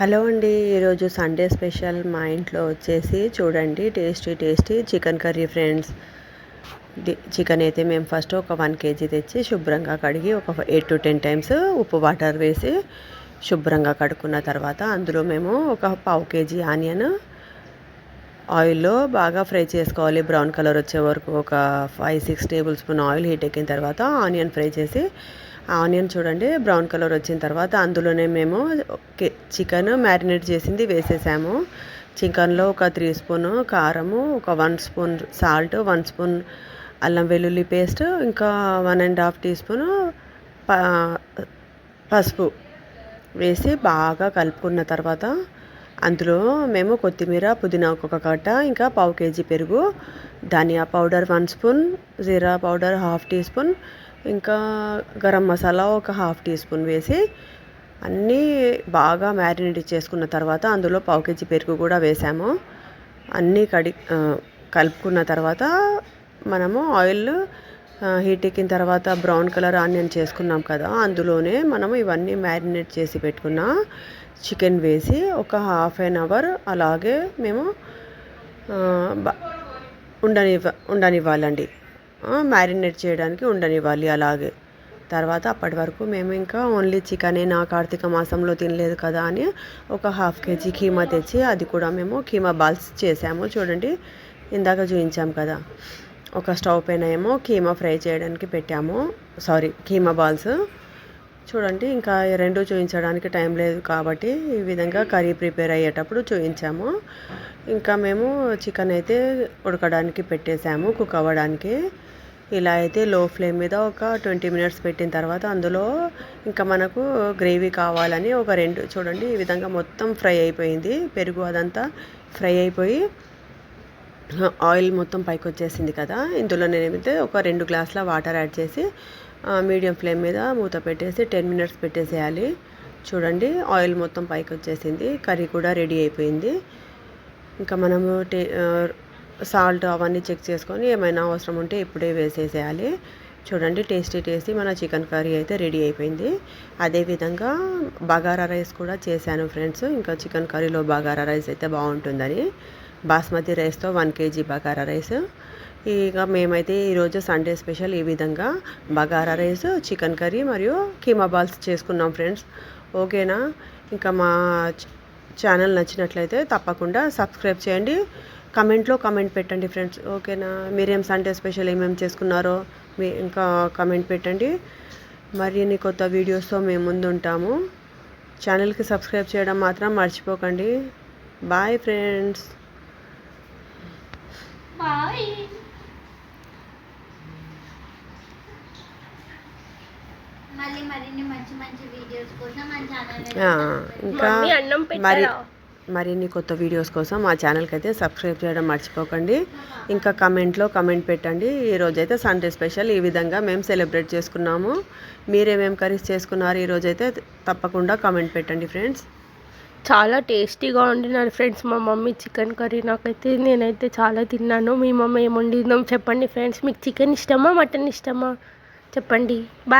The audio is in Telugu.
హలో అండి ఈరోజు సండే స్పెషల్ మా ఇంట్లో వచ్చేసి చూడండి tasty tasty chicken curry friends chicken అయితే మేము ఫస్ట్ ఒక వన్ కేజీ తెచ్చి శుభ్రంగా కడిగి ఒక ఎయిట్ టు టెన్ టైమ్స్ ఉప్పు వాటర్ వేసి శుభ్రంగా కడుక్కున్న తర్వాత అందులో మేము ఒక పావు కేజీ ఆనియన్ ఆయిల్లో బాగా ఫ్రై చేసుకోవాలి. బ్రౌన్ కలర్ వచ్చే వరకు ఒక five six table spoon oil heat ఎక్కిన తర్వాత ఆనియన్ ఫ్రై చేసి ఆనియన్ చూడండి బ్రౌన్ కలర్ వచ్చిన తర్వాత అందులోనే మేము చికెన్ మ్యారినేట్ చేసింది వేసేసాము. చికెన్లో ఒక త్రీ స్పూన్ కారము ఒక one spoon salt one spoon అల్లం వెల్లుల్లి పేస్ట్ ఇంకా one and half tea spoon పసుపు వేసి బాగా కలుపుకున్న తర్వాత అందులో మేము కొత్తిమీర పుదీనా ఒక కట్ట ఇంకా పావు కేజీ పెరుగు ధనియా పౌడర్ వన్ స్పూన్ జీరా పౌడర్ హాఫ్ టీ స్పూన్ ఇంకా గరం మసాలా ఒక హాఫ్ టీ స్పూన్ వేసి అన్నీ బాగా మ్యారినేట్ చేసుకున్న తర్వాత అందులో పావు కేజీ పెరుగు కూడా వేసాము. అన్నీ కడి కలుపుకున్న తర్వాత మనము ఆయిల్ హీట్ ఎక్కిన తర్వాత బ్రౌన్ కలర్ ఆనియన్ చేసుకున్నాం కదా అందులోనే మనము ఇవన్నీ మ్యారినేట్ చేసి పెట్టుకున్న చికెన్ వేసి ఒక హాఫ్ అన్ అవర్ అలాగే మేము ఉండనివ్వ ఉండనివ్వాలండి. మ్యారినేట్ చేయడానికి ఉండనివ్వాలి అలాగే. తర్వాత అప్పటి వరకు మేము ఇంకా ఓన్లీ చికెనే నా కార్తీక మాసంలో తినలేదు కదా అని ఒక హాఫ్ కేజీ కీమా తెచ్చి అది కూడా మేము కీమా బాల్స్ చేసాము. చూడండి ఇందాక చూపించాం కదా. ఒక స్టవ్ పైన ఏమో కీమా ఫ్రై చేయడానికి పెట్టాము. Sorry keema balls. చూడండి ఇంకా రెండు చూపించడానికి టైం లేదు కాబట్టి ఈ విధంగా కర్రీ ప్రిపేర్ అయ్యేటప్పుడు చూపించాము ఇంకా మేము చికెన్ అయితే ఉడకడానికి పెట్టేసాము కుక్ అవ్వడానికి. ఇలా అయితే లో ఫ్లేమ్ మీద ఒక ట్వంటీ మినిట్స్ పెట్టిన తర్వాత అందులో ఇంకా మనకు గ్రేవీ కావాలని ఒక రెండు చూడండి ఈ విధంగా మొత్తం ఫ్రై అయిపోయింది. పెరుగు అదంతా ఫ్రై అయిపోయి ఆయిల్ మొత్తం పైకి వచ్చేసింది కదా. ఇందులో నేనైతే ఒక రెండు గ్లాసుల వాటర్ యాడ్ చేసి మీడియం ఫ్లేమ్ మీద మూత పెట్టేసి టెన్ మినిట్స్ పెట్టేసేయాలి. చూడండి ఆయిల్ మొత్తం పైకి వచ్చేసింది కర్రీ కూడా రెడీ అయిపోయింది. ఇంకా మనము టే సాల్ట్ అవన్నీ చెక్ చేసుకొని ఏమైనా అవసరం ఉంటే ఇప్పుడే వేసేసేయాలి. చూడండి టేస్టీ టేస్టీ మన చికెన్ కర్రీ అయితే రెడీ అయిపోయింది. అదేవిధంగా బగారా రైస్ కూడా చేశాను ఫ్రెండ్స్. ఇంకా చికెన్ కర్రీలో బగారా రైస్ అయితే బాగుంటుందని. బాస్మతి రైస్తో వన్ కేజీ బగారా రైస్. ఇక మేమైతే ఈరోజు సండే స్పెషల్ ఈ విధంగా బగారా రైస్ చికెన్ కర్రీ మరియు కీమా బాల్స్ చేసుకున్నాం ఫ్రెండ్స్. ఓకేనా? ఇంకా మా ఛానల్ నచ్చినట్లయితే తప్పకుండా సబ్స్క్రైబ్ చేయండి. కమెంట్లో కమెంట్ పెట్టండి ఫ్రెండ్స్. ఓకేనా? మీరేం సండే స్పెషల్ ఏమేమి చేసుకున్నారో మీ ఇంకా కమెంట్ పెట్టండి. మరిన్ని కొత్త వీడియోస్తో మేము ముందు ఉంటాము ఛానల్కి సబ్స్క్రైబ్ చేయడం మాత్రం మర్చిపోకండి. Bye friends. బాయ్ మళ్ళీ మరిన్ని మంచి మంచి వీడియోస్ కోసం మన ఛానల్ ఇంకా మరి మరిన్ని కొత్త వీడియోస్ కోసం మా ఛానల్కి అయితే సబ్స్క్రైబ్ చేయడం మర్చిపోకండి. ఇంకా కమెంట్లో కమెంట్ పెట్టండి. ఈరోజైతే సండే స్పెషల్ ఈ విధంగా మేము సెలబ్రేట్ చేసుకున్నాము. మీరేమేం కర్రీస్ చేసుకున్నారు? ఈరోజైతే తప్పకుండా కమెంట్ పెట్టండి ఫ్రెండ్స్ చాలా టేస్టీగా వండినారు ఫ్రెండ్స్ మా మమ్మీ చికెన్ కర్రీ నాకైతే నేనైతే చాలా తిన్నాను. మీ మమ్మీ ఏం వండిందో చెప్పండి ఫ్రెండ్స్. మీకు చికెన్ ఇష్టమా మటన్ ఇష్టమా? చెప్పండి. బాయ్.